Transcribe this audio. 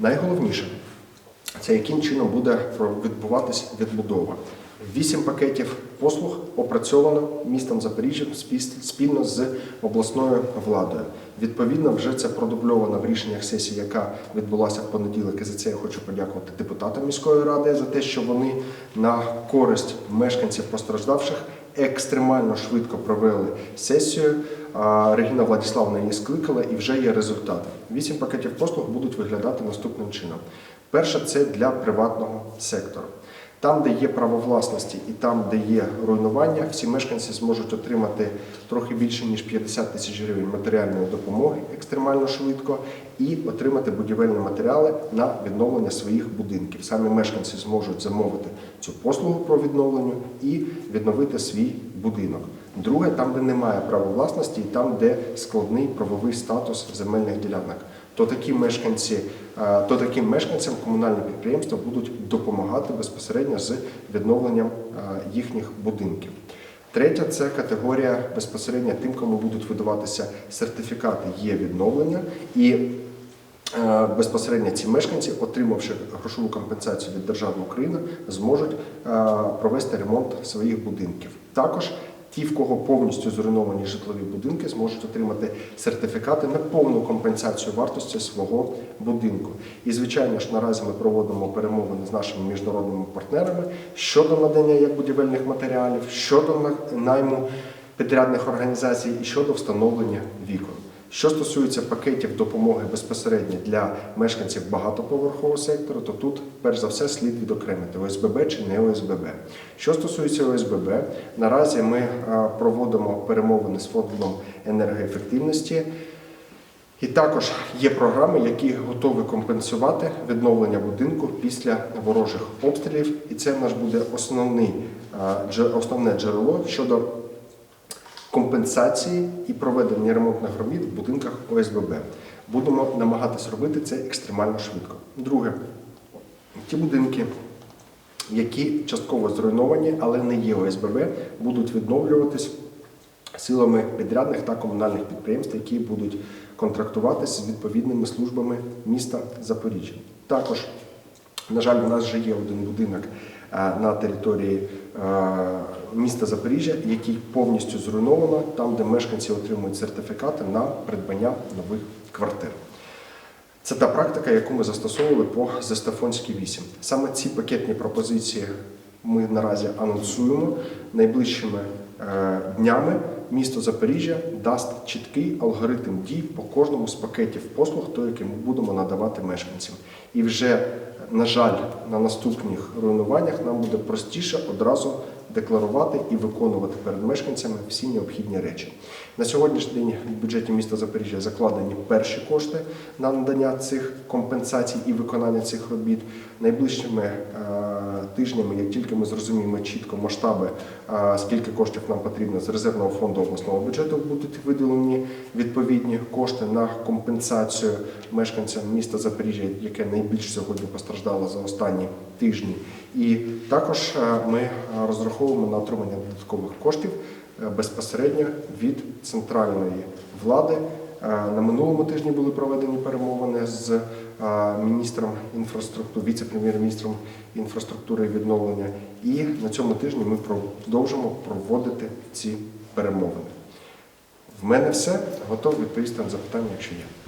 Найголовніше це яким чином буде відбуватись відбудова. Вісім пакетів послуг опрацьовано містом Запоріжжя спільно з обласною владою. Відповідно, вже це продубльовано в рішеннях сесії, яка відбулася в понеділок. І за це я хочу подякувати депутатам міської ради за те, що вони на користь мешканців постраждавших екстремально швидко провели сесію. Регіна Владиславна її скликала і вже є результат. Вісім пакетів послуг будуть виглядати наступним чином. Перше це для приватного сектору. Там, де є право власності і там, де є руйнування, всі мешканці зможуть отримати трохи більше ніж 50 тисяч гривень матеріальної допомоги екстремально швидко і отримати будівельні матеріали на відновлення своїх будинків. Самі мешканці зможуть замовити цю послугу про відновлення і відновити свій будинок. Друге, там, де немає права власності, і там, де складний правовий статус земельних ділянок то такі мешканці, е, то таким мешканцям комунальні підприємства будуть допомагати безпосередньо з відновленням е, їхніх будинків. Третя це категорія безпосередньо тим, кому будуть видаватися сертифікати є відновлення і е, безпосередньо ці мешканці, отримавши грошову компенсацію від держави України, зможуть провести ремонт своїх будинків. Також Ті, в кого повністю зруйновані житлові будинки, зможуть отримати сертифікати на повну компенсацію вартості свого будинку. І, звичайно ж, наразі ми проводимо перемовини з нашими міжнародними партнерами щодо надання як будівельних матеріалів, щодо на- найму підрядних організацій і щодо встановлення вікон. Що стосується пакетів допомоги безпосередньо для мешканців багатоповерхового сектору, то тут перш за все слід відокремити ОСББ чи не ОСББ. Що стосується ОСББ, наразі ми е, проводимо перемовини з фондом енергоефективності. І також є програми, які готові компенсувати відновлення будинку після ворожих обстрілів. І це в нас буде основний, е, основне джерело щодо компенсації і проведення ремонтних робіт в будинках ОСББ. Будемо намагатись робити це екстремально швидко. Друге, ті будинки, які частково зруйновані, але не є ОСББ, будуть відновлюватись силами підрядних та комунальних підприємств, які будуть контрактуватися з відповідними службами міста Запоріжжя. Також, на жаль, у нас вже є один будинок е, на території е, міста Запоріжжя, який повністю зруйновано, там, де мешканці отримують сертифікати на придбання нових квартир. Це та практика, яку ми застосовували по Зестафонській 8. Саме ці пакетні пропозиції ми наразі анонсуємо найближчими е, днями. Місто Запоріжжя дасть чіткий алгоритм дій по кожному з пакетів послуг, то який ми будемо надавати мешканцям. І вже, на жаль, на наступних руйнуваннях нам буде простіше одразу декларувати і виконувати перед мешканцями всі необхідні речі. На сьогоднішній день в бюджеті міста Запоріжжя закладені перші кошти на надання цих компенсацій і виконання цих робіт. Найближчими е, тижнями, як тільки ми зрозуміємо чітко масштаби, е, скільки коштів нам потрібно з резервного фонду обласного бюджету, будуть виділені відповідні кошти на компенсацію мешканцям міста Запоріжжя, яке найбільш сьогодні постраждало за останні тижні. І також е, ми е, розраховуємо на отримання додаткових коштів е, безпосередньо від центральної влади. На минулому тижні були проведені перемовини з міністром інфраструктури, віце-прем'єр-міністром інфраструктури і відновлення. І на цьому тижні ми продовжимо проводити ці перемовини. В мене все. Готовий відповісти на запитання, якщо є.